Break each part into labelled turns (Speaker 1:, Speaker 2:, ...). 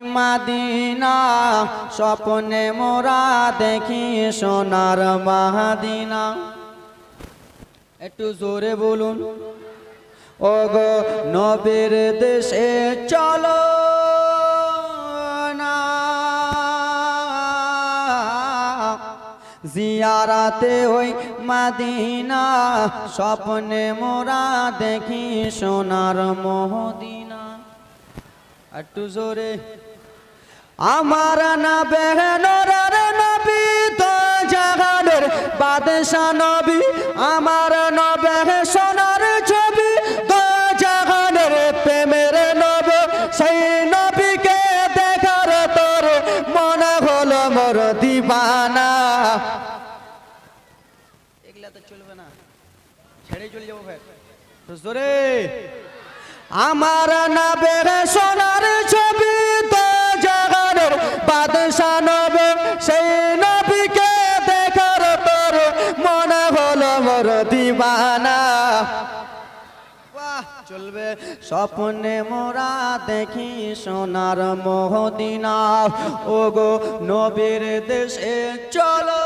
Speaker 1: মাদিনা, স্বপ্নে মোরা দেখি সোনার মাহাদিনা। একটু জোরে বলুন ও গো নবীর দেশে চলো জিয়ারাতে ওই মাদিনা, স্বপ্নে মোরা দেখি সোনার মহদিনা একটু জোরে। আমার না বেহনোর নবী তো জাহানের বাদশা নবী। আমার নবে সোনার ছবি তো জাহানের প্রেমের নব। সেই নবীকে দেখার তোর মনে হলো মোর দিবানা। এগুলা তো চলবে না। ছেড়ে চলে যাব ভাই। জোরে। আমার না বেড়ে সোনার ছবি তো জাগানের বাদশা নবে, সেই নবীকে দেখার তোর মনে হলো মোর দিবানা। চলবে স্বপ্নে মোরা দেখি সোনার মোহদিনা। ও গো নবীর দেশে চলো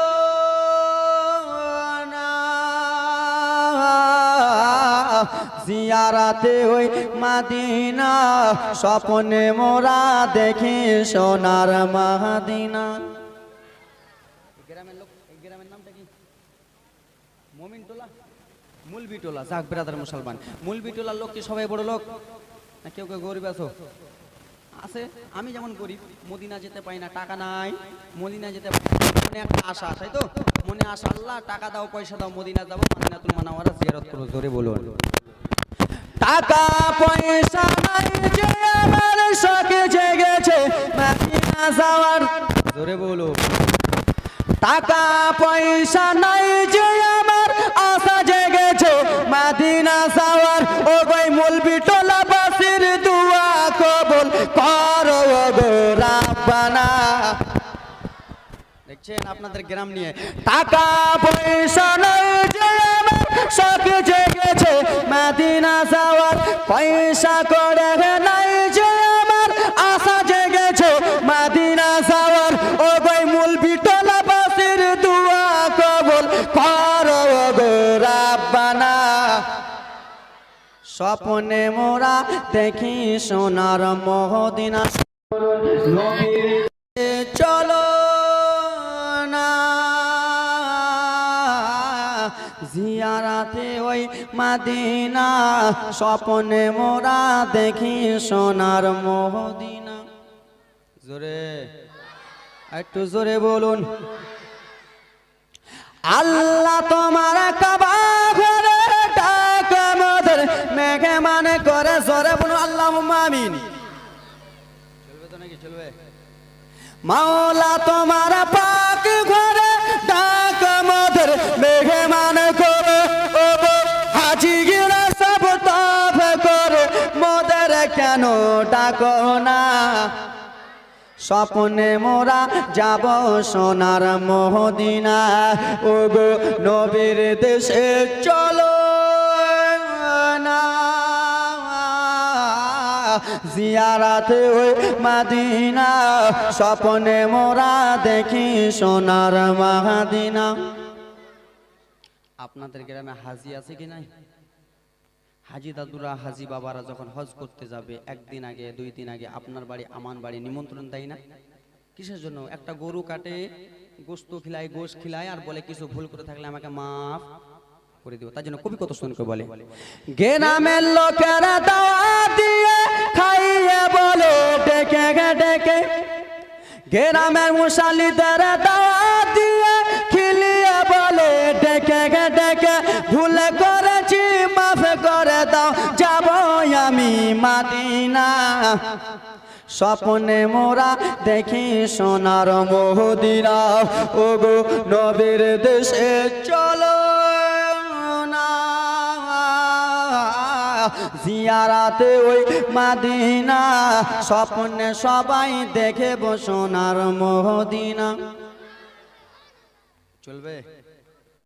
Speaker 1: জিয়ারাতে ওই মাদিনা, স্বপ্নে মোরা দেখি সোনার মাদিনা। লোক, এই গ্রামের নামটা কি? মমিন টোলা? মুলবি টোলা, যাক ব্রাদার মুসলমান। মুলবি টোলার লোক কি সবাই বড় লোক? না কেউ কেউ গরিব আছো? আছে, আমি যেমন গরিব, মদিনা যেতে পাই না, টাকা নাই। মদিনা যেতে। মনে একটা আশা, তাই তো? মনে আশা, আল্লাহ টাকা দাও, পয়সা দাও, মদিনা যাব, মদিনাতুল মানাওয়ারা জিয়ারত করো জোরে বলুন। টাকা পয়সা নাই যে আমার শখে জেগেছে মদিনা যাওয়ার। জোরে বলো। টাকা পয়সা নাই যে আমার আশা জেগেছে মাদিনা যাওয়ার। ও গই মুলবি টোলা বাসির দুয়া কবুল করো রাব্বানা। দেখছেন আপনাদের গ্রাম নিয়ে। টাকা পয়সা নাই যে শখ জেগেছে মাদিনা যাওয়ার পয়সা করে। নাই যে আমার আশা জেগেছে মাদিনা যাওয়ার। ও গই মূল বিটলা বাসির দুয়া কবল করো রাব্বানা। স্বপ্নে মোরা দেখি সোনার মহদিনা। ওই মাদিনা, স্বপ্নে মোরা দেখি সোনার মহদিনা। জোরে, একটু জোরে বলুন। আল্লাহ তোমার মেঘে মানে করে, জোরে বলুন আল্লাহ আমিন। চলবে তো নাকি? চলবে। মাওলা তোমার পাক ঘরে কেন ডাকো না? স্বপ্নে মোরা যাব সোনার মহদিনা। ও গো নবীর দেশে চলো না। জিয়ারাতে ওই মাদিনা। স্বপ্নে মোরা দেখি সোনার মাদিনা আপনাদের গ্রামে হাজি আছে কি নাই? হাজি দাদুরা, হাজি বাবারা যখন হজ করতে যাবে, একদিন আগে, দুই দিন আগে আপনার বাড়ি, আমার বাড়ি নিমন্ত্রণ দেয় না? কিসের জন্য? একটা গরু কাটে, গোস্ত খিলায়, গোশ খিলায়, আর বলে কিছু ভুল করে থাকলে আমাকে মাফ করে দিও তার জন্য কবি কত করে বলে, গেরামের লোকেরা দাওয়া দিয়ে খাইয়ে বলে, ডেকে ডেকে। গেরামের মুসালিদের দাওয়া দাও যাব আমি মাদিনা। স্বপ্নে মোরা দেখি সোনার মহদিনা ও গো নবীর দেশে চলো জিয়ারাতে ওই মাদিনা। স্বপ্নে সবাই দেখে সোনার মহদিনা চলবে?